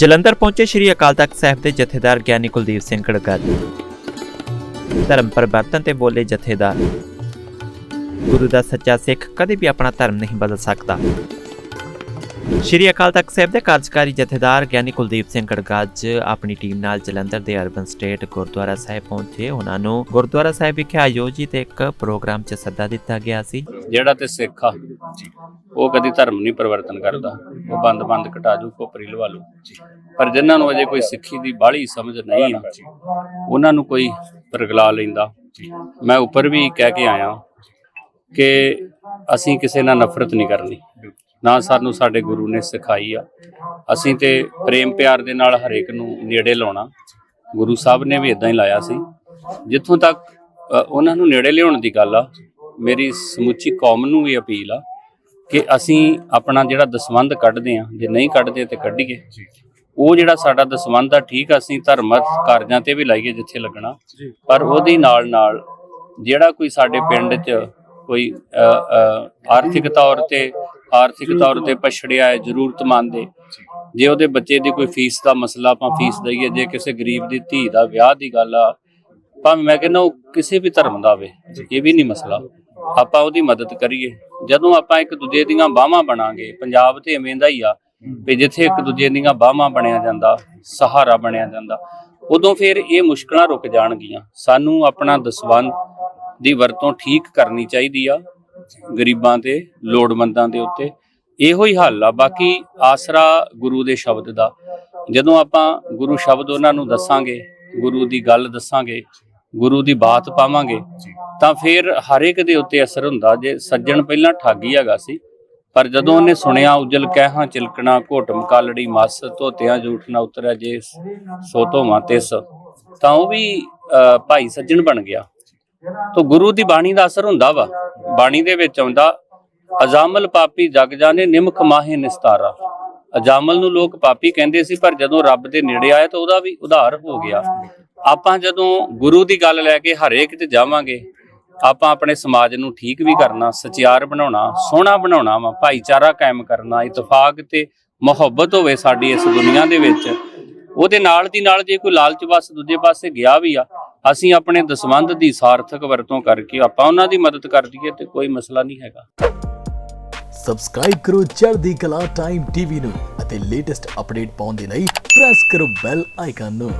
ਜਲੰਧਰ ਪਹੁੰਚੇ ਸ੍ਰੀ ਅਕਾਲ ਤਖਤ ਸਾਹਿਬ ਦੇ ਜਥੇਦਾਰ ਗਿਆਨੀ ਕੁਲਦੀਪ ਸਿੰਘ ਗੜਗੜ ਧਰਮ ਪਰਿਵਰਤਨ ਤੇ ਬੋਲੇ ਜਥੇਦਾਰ। ਗੁਰੂ ਦਾ ਸੱਚਾ ਸਿੱਖ ਕਦੇ ਵੀ ਆਪਣਾ ਧਰਮ ਨਹੀਂ ਬਦਲ ਸਕਦਾ। ਸ਼੍ਰੀ ਅਕਾਲ ਤਖਤ ਸਾਹਿਬ ਦੇ ਕਾਰਜਕਾਰੀ ਜਥੇਦਾਰ ਗਿਆਨੀ ਕੁਲਦੀਪ ਸਿੰਘ ਗੜਗੱਜ ਆਪਣੀ ਟੀਮ ਨਾਲ ਜਲੰਧਰ ਦੇ ਅਰਬਨ ਸਟੇਟ ਗੁਰਦੁਆਰਾ ਸਾਹਿਬ ਪਹੁੰਚੇ। ਉਹਨਾਂ ਨੂੰ ਗੁਰਦੁਆਰਾ ਸਾਹਿਬ ਵਿਖੇ ਆਯੋਜਿਤ ਇੱਕ ਪ੍ਰੋਗਰਾਮ 'ਚ ਸੱਦਾ ਦਿੱਤਾ ਗਿਆ ਸੀ। ਜਿਹੜਾ ਤੇ ਸਿੱਖ ਆ। ਉਹ ਕਦੀ ਧਰਮ ਨਹੀਂ ਪਰਿਵਰਤਨ ਕਰਦਾ। ਉਹ ਬੰਦ ਬੰਦ ਘਟਾਜੂ ਕੋਪਰੀ ਲਵਾ ਲੂ। ਪਰ ਜਿਨ੍ਹਾਂ ਨੂੰ ਅਜੇ ਕੋਈ ਸਿੱਖੀ ਦੀ ਬਾਹਲੀ ਸਮਝ ਨਹੀਂ ਆ ਉਹਨਾਂ ਨੂੰ ਕੋਈ ਪਰਗਲਾ ਲੈਂਦਾ। ਮੈਂ ਉੱਪਰ ਵੀ ਕਹਿ ਕੇ ਆਇਆ ਕਿ ਅਸੀਂ ਕਿਸੇ ਨਾਲ ਨਫ਼ਰਤ ਨਹੀਂ ਕਰਨੀ। ਨਾ ਸਾਨੂੰ ਸਾਡੇ ਗੁਰੂ ਨੇ ਸਿਖਾਈ ਆ। ਅਸੀਂ ਤੇ ਪ੍ਰੇਮ ਪਿਆਰ ਦੇ ਨਾਲ ਹਰੇਕ ਨੂੰ ਨੇੜੇ ਲਾਉਣਾ। ਗੁਰੂ ਸਾਹਿਬ ਨੇ ਵੀ ਇਦਾਂ ਹੀ ਲਾਇਆ ਸੀ। ਜਿੱਥੋਂ ਤੱਕ ਉਹਨਾਂ ਨੂੰ ਨੇੜੇ ਲਿਆਉਣ ਦੀ ਗੱਲ ਆ, ਮੇਰੀ ਸਮੁੱਚੀ ਕੌਮ ਨੂੰ ਵੀ ਅਪੀਲ ਆ ਕਿ ਅਸੀਂ ਆਪਣਾ ਜਿਹੜਾ ਦਸਵੰਧ ਕੱਢਦੇ ਆ ਜੇ ਨਹੀਂ ਕੱਢਦੇ ਤੇ ਕੱਢੀਏ। ਉਹ ਜਿਹੜਾ ਸਾਡਾ ਦਸਵੰਧ ਆ ਠੀਕ ਆ ਅਸੀਂ ਧਰਮਤ ਕਾਰਜਾਂ ਤੇ ਵੀ ਲਾਈਏ ਜਿੱਥੇ ਲੱਗਣਾ। ਪਰ ਉਹਦੇ ਨਾਲ ਨਾਲ ਜਿਹੜਾ ਕੋਈ ਸਾਡੇ ਪਿੰਡ 'ਚ ਕੋਈ ਆਰਥਿਕ ਤੌਰ ਤੇ ਆਰਥਿਕ ਤੌਰ ਤੇ ਪਛੜਿਆ ਹੈ ਜ਼ਰੂਰਤਮੰਦ ਹੈ ਜੇ। ਉਹਦੇ ਬੱਚੇ ਦੀ ਕੋਈ ਫੀਸ ਦਾ ਮਸਲਾ ਆਪਾਂ ਫੀਸ ਦਈਏ ਜੇ ਕਿਸੇ ਗਰੀਬ ਦੀ ਧੀ ਦਾ ਵਿਆਹ ਦੀ ਗੱਲ ਆ ਭਾਵੇਂ ਮੈਂ ਕਹਿੰਦਾ ਉਹ ਕਿਸੇ ਵੀ ਧਰਮ ਦਾ ਹੋਵੇ ਇਹ ਵੀ ਨਹੀਂ ਮਸਲਾ। ਆਪਾਂ ਉਹਦੀ ਮਦਦ ਕਰੀਏ। ਜਦੋਂ ਆਪਾਂ ਇੱਕ ਦੂਜੇ ਦੀਆਂ ਬਾਹਾਂ ਬਣਾਂਗੇ, ਪੰਜਾਬ ਤੇ ਐਵੇਂ ਦਾ ਹੀ ਆ ਵੀ ਜਿੱਥੇ ਇੱਕ ਦੂਜੇ ਦੀਆਂ ਬਾਹਾਂ ਬਣਿਆ ਜਾਂਦਾ, ਸਹਾਰਾ ਬਣਿਆ ਜਾਂਦਾ, ਉਦੋਂ ਫਿਰ ਇਹ ਮੁਸ਼ਕਲਾਂ ਰੁਕ ਜਾਣਗੀਆਂ। ਸਾਨੂੰ ਆਪਣਾ ਦਸਵੰਧ ਦੀ ਵਰਤੋਂ ਠੀਕ ਕਰਨੀ ਚਾਹੀਦੀ ਆ, ਗਰੀਬਾਂ ਤੇ, ਲੋੜਵੰਦਾਂ ਦੇ ਉੱਤੇ। ਇਹੋ ਹੀ ਹੱਲ ਆ, ਬਾਕੀ ਆਸਰਾ ਗੁਰੂ ਦੇ ਸ਼ਬਦ ਦਾ। ਜਦੋਂ ਆਪਾਂ ਗੁਰੂ ਸ਼ਬਦ ਉਹਨਾਂ ਨੂੰ ਦੱਸਾਂਗੇ, ਗੁਰੂ ਦੀ ਗੱਲ ਦੱਸਾਂਗੇ ਗੁਰੂ ਦੀ ਬਾਤ ਪਾਵਾਂਗੇ ਤਾਂ ਫਿਰ ਹਰ ਇੱਕ ਦੇ ਉੱਤੇ ਅਸਰ ਹੁੰਦਾ। ਜੇ ਸੱਜਣ ਪਹਿਲਾਂ ਠੱਗੀ ਹੈਗਾ ਸੀ ਪਰ ਜਦੋਂ ਉਹਨੇ ਸੁਣਿਆ ਉਜਲ ਕਹਿਹਾਂ ਚਿਲਕਣਾ ਘੋਟਮ ਕਾਲੜੀ ਮਸ ਧੋਤਿਆਂ ਜੂਠ ਨਾ ਉਤਰਿਆ ਜੇ ਸੋ ਧੋਵਾਂ ਤਿਸ ਤਾਂ ਉਹ ਵੀ ਭਾਈ ਸੱਜਣ ਬਣ ਗਿਆ। ਤੋ ਗੁਰੂ ਦੀ ਬਾਣੀ ਦਾ ਅਸਰ ਹੁੰਦਾ ਵਾ। ਬਾਣੀ ਦੇ ਵਿੱਚ ਆਉਂਦਾ ਅਜਾਮਲ ਪਾਪੀ ਜਗ ਜਾਣੇ ਨਿਮਕ ਮਾਹੇ ਨਿਸਤਾਰਾ। ਅਜਾਮਲ ਨੂੰ ਲੋਕ ਪਾਪੀ ਕਹਿੰਦੇ ਸੀ ਪਰ ਜਦੋਂ ਰੱਬ ਦੇ ਨੇੜੇ ਆਏ ਤਾਂ ਉਹਦਾ ਵੀ ਉਧਾਰ ਹੋ ਗਿਆ। ਆਪਾਂ ਜਦੋਂ ਗੁਰੂ ਦੀ ਗੱਲ ਲੈ ਕੇ ਹਰੇਕ ਤੇ ਜਾਵਾਂਗੇ, ਆਪਾਂ ਆਪਣੇ ਸਮਾਜ ਨੂੰ ਠੀਕ ਵੀ ਕਰਨਾ, ਸਚਿਆਰ ਬਣਾਉਣਾ, ਸੋਹਣਾ ਬਣਾਉਣਾ ਵਾ, ਭਾਈਚਾਰਾ ਕਾਇਮ ਕਰਨਾ, ਇਤਫਾਕ ਤੇ ਮੁਹੱਬਤ ਹੋਵੇ ਸਾਡੀ ਇਸ ਦੁਨੀਆ ਦੇ ਵਿੱਚ, ਉਹਦੇ ਨਾਲ ਦੀ ਨਾਲ ਜੇ ਕੋਈ ਲਾਲਚ ਬਸ ਦੂਜੇ ਪਾਸੇ ਗਿਆ ਵੀ ਆ, ਅਸੀਂ ਆਪਣੇ ਦਸਵੰਧ ਦੀ ਸਾਰਥਕ ਵਰਤੋਂ ਕਰਕੇ ਆਪਾਂ ਉਹਨਾਂ ਦੀ ਮਦਦ ਕਰ ਦਈਏ ਤੇ ਕੋਈ ਮਸਲਾ ਨਹੀਂ ਹੈਗਾ। ਸਬਸਕ੍ਰਾਈਬ ਕਰੋ ਚੜ੍ਹਦੀ ਕਲਾ ਟਾਈਮ ਟੀਵੀ ਨੂੰ ਅਤੇ ਲੇਟੈਸਟ ਅਪਡੇਟ ਪਾਉਣ ਦੇ ਲਈ ਪ੍ਰੈਸ ਕਰੋ ਬੈਲ ਆਈਕਨ ਨੂੰ।